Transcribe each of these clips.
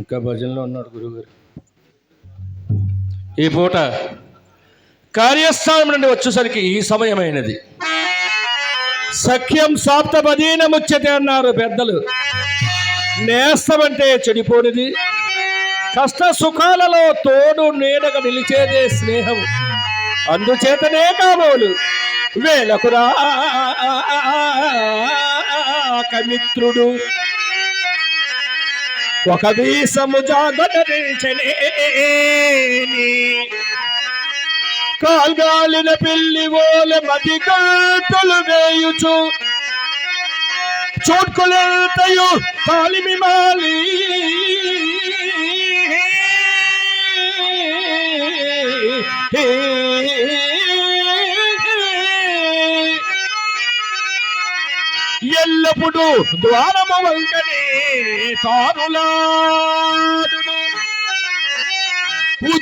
ఇంకా భజనలో ఉన్నాడు గురువుగారు. ఈ పూట కార్యస్థానం నుండి వచ్చేసరికి ఈ సమయమైనది. సఖ్యం సాప్తపదీనముచ్చతే అన్నారు పెద్దలు. నేస్తమంటే చెడిపోనిది. కష్ట సుఖాలలో తోడు నీడగా నిలిచేదే స్నేహం అందుచేతనే కాబోలు. వేలకురా మిత్రుడు ఒక వీసము జాగరించలేని కాల్గాలిన పిల్లి ఓల మతి గంటలు వేయుచు. చోట్కులంతయు తాలిమి మాలి. ఎల్లప్పుడూ ద్వారము వంకనే తారులాడు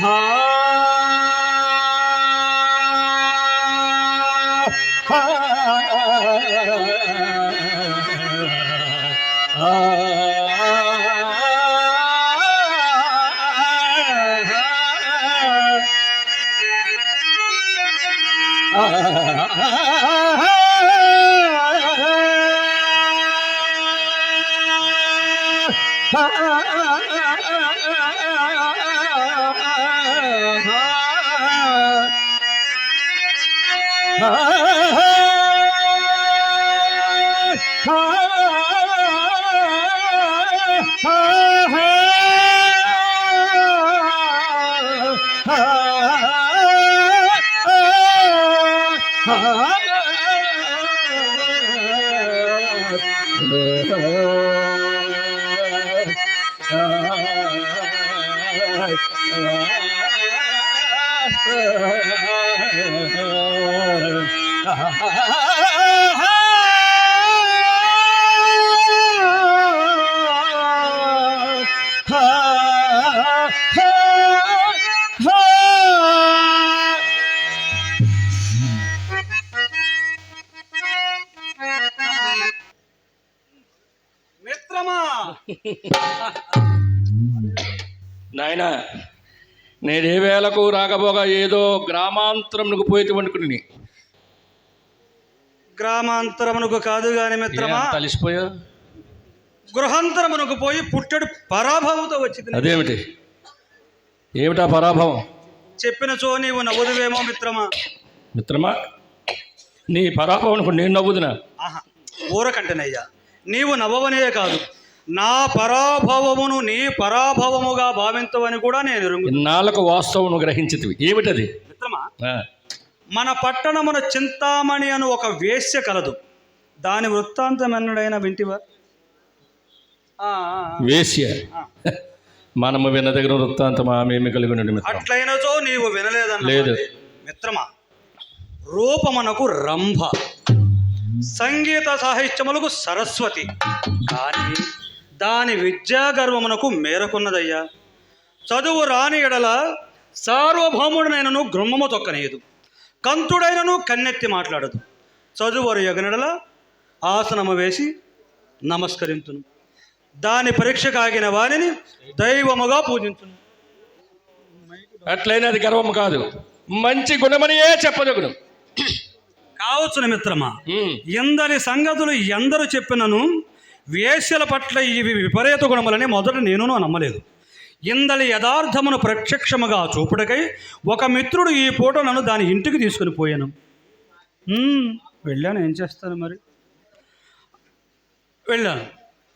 ah, ah, ah. చీమ చిటుక్కుమన్నచో మిత్రమా నాయన నేనే వేళకు రాకపోగా ఏదో గ్రామాంతరంకు పోయేటువంటి గ్రామాంతరమునకు కాదు గాని మిత్రమా తలిసిపోయా? గృహాంతరమునకు పోయి పుట్టెడు పరాభవంతో వచ్చింది. అదేమిటి? ఏమిటా పరాభవం? చెప్పిన చో నీవు నవ్వుదువేమో మిత్రమా. మిత్రమా నీ పరాభవం నేను నవ్వుదునా? ఆహా ఊరకంటేనయ్యా నీవు నవ్వవనే కాదు. నా పరాభవమును నీ పరాభవముగా భావించవని కూడా నేను ఎరుంగు ఇన్నాళ్ళకు వాస్తవం గ్రహించితివి. ఏమిటది? మిత్రమా మన పట్టణమున చింతామణి అను ఒక వేశ్య కలదు. దాని వృత్తాంతం ఎన్నడైనా వింటివా. వేశ్య. మనము విన్న దగ్గర వృత్తాంతం ఆమె కలిగి ఉండండి మిత్రం అట్లయినచో నీవు వినలేదన్న లేదు. మిత్రమా రూపమనకు రంభ సంగీత సాహిత్యములకు సరస్వతి. కానీ దాని విద్యా గర్వమునకు మేరకున్నదయ్యా. చదువు రాని ఎడల సార్వభౌముడినైనను గృమ్మము తొక్కనేయదు. కంతుడైనను కన్నెత్తి మాట్లాడదు. చదువు ఎగనెడల ఆసనము వేసి నమస్కరించును దాని పరీక్ష కాగిన వారిని దైవముగా పూజించును అట్లయినా అది గర్వం కాదు. మంచి గుణమనియే చెప్పదగును. కావచ్చున మిత్రమా. ఎందరి సంగతులు ఎందరు చెప్పినను వేశ్యల పట్ల ఇవి విపరీత గుణములని మొదట నేను నమ్మలేదు. ఇందలి యథార్థమును ప్రత్యక్షముగా చూపుడకై ఒక మిత్రుడు ఈ పూట నన్ను దాని ఇంటికి తీసుకుని పోయాను. వెళ్ళాను. ఏం చేస్తాను మరి? వెళ్ళాను.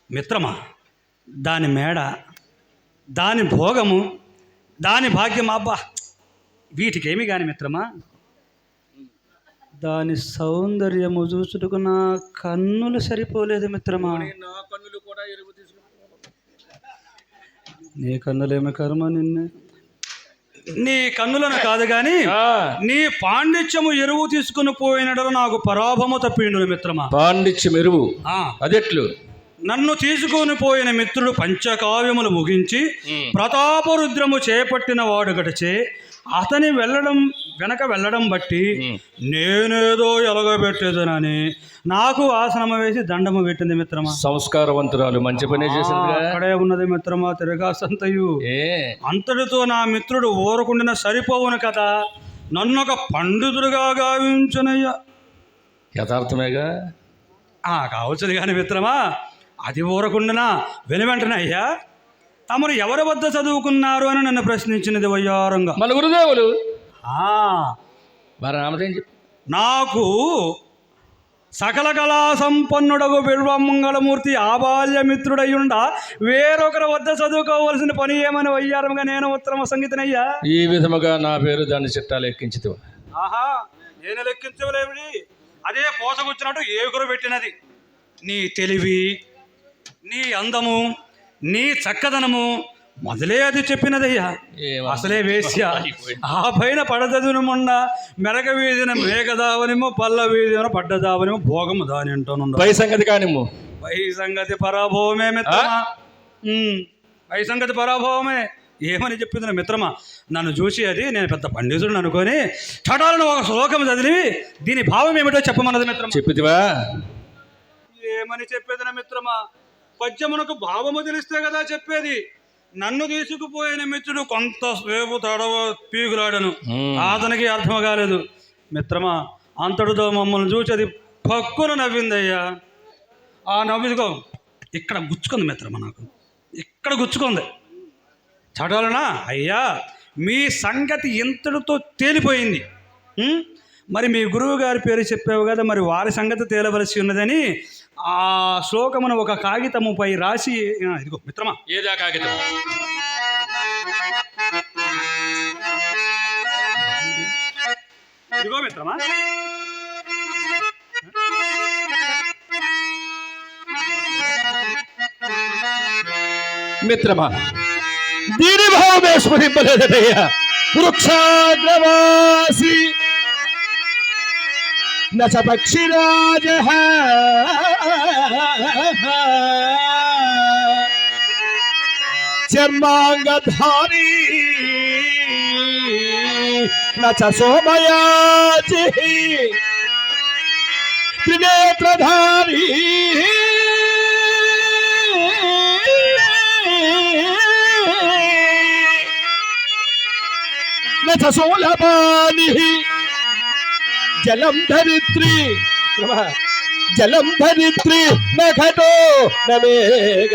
మిత్రమా దాని మేడ దాని భోగము దాని భాగ్యం అబ్బా! వీటికేమి కాని మిత్రమా? దాని సౌందర్యము చూచుటకు నా కన్నులు సరిపోలేదు మిత్రమా. నా కన్నులు కూడా ఎరువు నీ కన్నులేమి కర్మ నిన్నే? నీ కన్నులను కాదు కానీ నీ పాండిత్యము ఎరువు తీసుకుని పోయినడలు నాకు పరాభము తప్పిండు మిత్రమా. పాండిత్యం ఎరువు. ఆ, అదెట్లు? నన్ను తీసుకొని పోయిన మిత్రుడు పంచకావ్యములు ముగించి ప్రతాపరుద్రము చేపట్టిన వాడు గడిచే అతని వెళ్ళడం వెనక వెళ్ళడం బట్టి నేనేదో ఎలగబెట్టేదనని నాకు ఆసనము వేసి దండము పెట్టింది మిత్రమా. సంస్కారవంతురాలు మంచి పనే చేసిందిగా? అక్కడే ఉన్నది మిత్రమా తిరగాసంతయు ఏ? అంతటితో నా మిత్రుడు ఊరకుండిన సరిపోవును కదా నన్ను ఒక పండితుడిగా గావించునయ్యా. యథార్థమేగా? ఆ కావచ్చుది కానీ మిత్రమా అది ఊరకుండినా వెను వెంటనే అయ్యా తమరు ఎవరి వద్ద చదువుకున్నారు అని నన్ను ప్రశ్నించినది వయ్యారంగా. మన గురుదేవులు? మరి రామదేం నాకు సకల కళా సంపన్నుడగు బిల్వమంగళమూర్తి ఆబాల్యమిత్రుడయ్యుండ వేరొకరి వద్ద చదువుకోవలసిన పని ఏమని వయ్యారంగా నేను ఉత్తమ సంగీతనయ్యా? ఈ విధముగా నా పేరు దాని చిట్టాలు ఎక్కించితే. ఆహా నేను లెక్కించలేమిడి అదే పోసకొచ్చినట్టు ఏగురు పెట్టినది. నీ తెలివి నీ అందము నీ చక్కదనము మొదలే అది చెప్పినదయ్యా. అసలే వేశ్య. ఆ పైన పడదదును మొండ మెరగ వీధిన మేఘదావనిమో పల్ల వీధిన పడ్డదావనిమో భోగము దాని అంటానుండ పై సంగతి కానిమ్ము. పై సంగతి పరాభవమే మిత్రమా? పై సంగతి పరాభవమే. ఏమని చెప్పింది మిత్రమా? నన్ను చూసి అది నేను పెద్ద పండితుడిని అనుకొని చటాలను ఒక శ్లోకం చదివి దీని భావం ఏమిటో చెప్పమన్నది మిత్రమా? చెప్పితివా? ఏమని చెప్పేది నా మిత్రమా? పద్యమునకు భావము తెలిస్తే కదా చెప్పేది. నన్ను తీసుకుపోయిన మిత్రుడు కొంతసేపు తడవ పీగులాడను. అతనికి అర్థం కాలేదు. మిత్రమా అంతటితో మమ్మల్ని చూసి అది పక్కున నవ్విందయ్యా. ఆ నవ్విదిగో ఇక్కడ గుచ్చుకుంది మిత్రమా నాకు. ఇక్కడ గుచ్చుకుంది. చదవాలనా? అయ్యా మీ సంగతి ఇంతటితో తేలిపోయింది? మరి మీ గురువు గారి పేరు చెప్పావు కదా మరి వారి సంగతి తేలవలసి ఉన్నదని ఆ శ్లోకమును ఒక కాగితముపై రాసి ఇదిగో మిత్రమా. ఏదా కాగితం ఇదిగో మిత్రమా. మిత్రమా దీని భావమే స్మరింపలేదయ్యా వృక్షాగ్రవాసి. నచ పక్షిరాజ చర్మాంగధారీ నచ సోమయాచి త్రినేత్రధారీ నచ సోలపాని జలం ధరిత్రి. జలం ధరిత్రి నఘటో నమేగ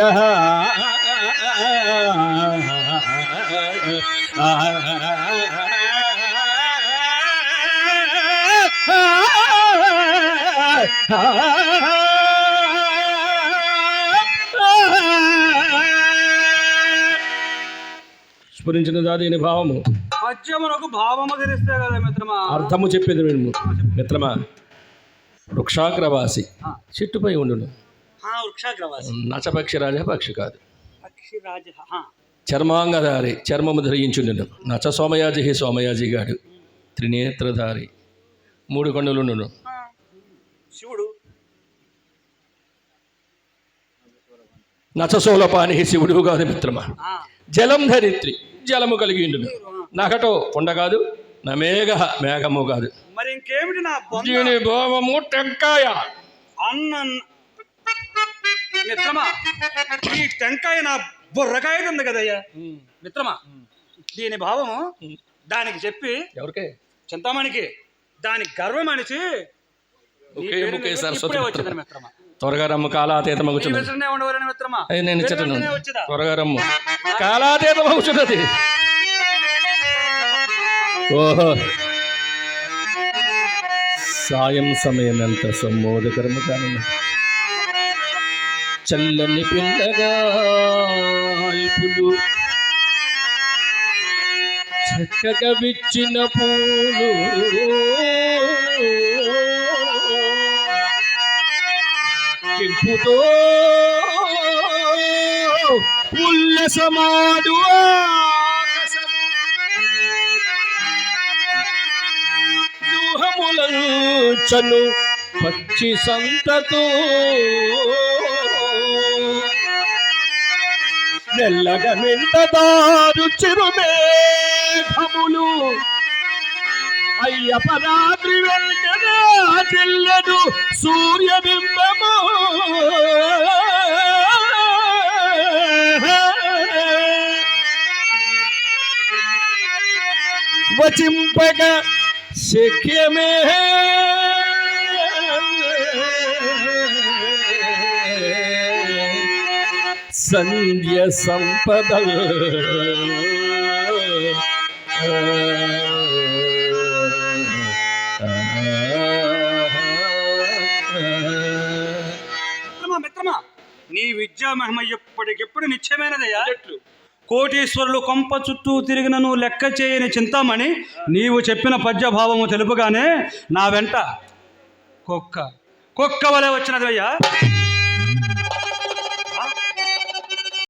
స్ఫురించిన దీని భావము. పద్యమునకు భావము తెలిస్తే కదా మిత్రమా? అర్థము చెప్పేది మేము మిత్రమా వృక్షాగ్రవాసి. చెట్టుపై ఉండును. ఆ, వృక్షాగ్రవాసి. నచపక్షి రాజ పక్షి కాదు. చర్మాంగధారి చర్మము ధరించుండును. నచ సోమయాజి హి సోమయాజి గాడు. త్రినేత్రధారి. మూడు కన్నులుండును. ఆ. శివుడు. నచ సోలపాని శివుడు కాదు మిత్రమా. జలం ధరిత్రి జలము కలిగి ఉండును. నకటో కొండ కాదు నా మేఘ మేఘము కాదు మరి ఇంకేమిటి నా దీని భావము టెంకాయ. అన్న. మిత్రమా ఈ టెంకాయ నా బుర్రకాయ ఉంది కదయ్యా. మిత్రమా దీని భావము దానికి చెప్పి ఎవరికే? చింతామణికి దాని గర్వం అనిచి త్వరగా రమ్ము మిత్రమా? అది నేను త్వరగా రమ్ము. కాలాతీతమగుచున్నది ఓహో. సాయం సమయం ఎంత సమ్మోదకరము కానీ. చల్లని పిల్లగా చక్కగా విచ్చిన పూలు. కెంపుతో ఉల్లసమాడు వ్యూహములంచను పచ్చి సంతతో. మెల్లగా నిందదారు చిరుమేఘములు. అయ్యప్ప రాత్రి వెల్కగా చెల్లెడు సూర్యబింబము. వచింపగ శక్యమే. సంధ్య సంపద. నీ విద్యా మహిమ ఎప్పటికెప్పుడు నిత్యమైనదయ్యా? కోటీశ్వరులు కొంప చుట్టూ తిరిగినను లెక్క చేయని చింతామణి నీవు చెప్పిన పద్యభావము తెలుపుగానే నా వెంట కుక్క. కుక్క వలె వచ్చినది అయ్యా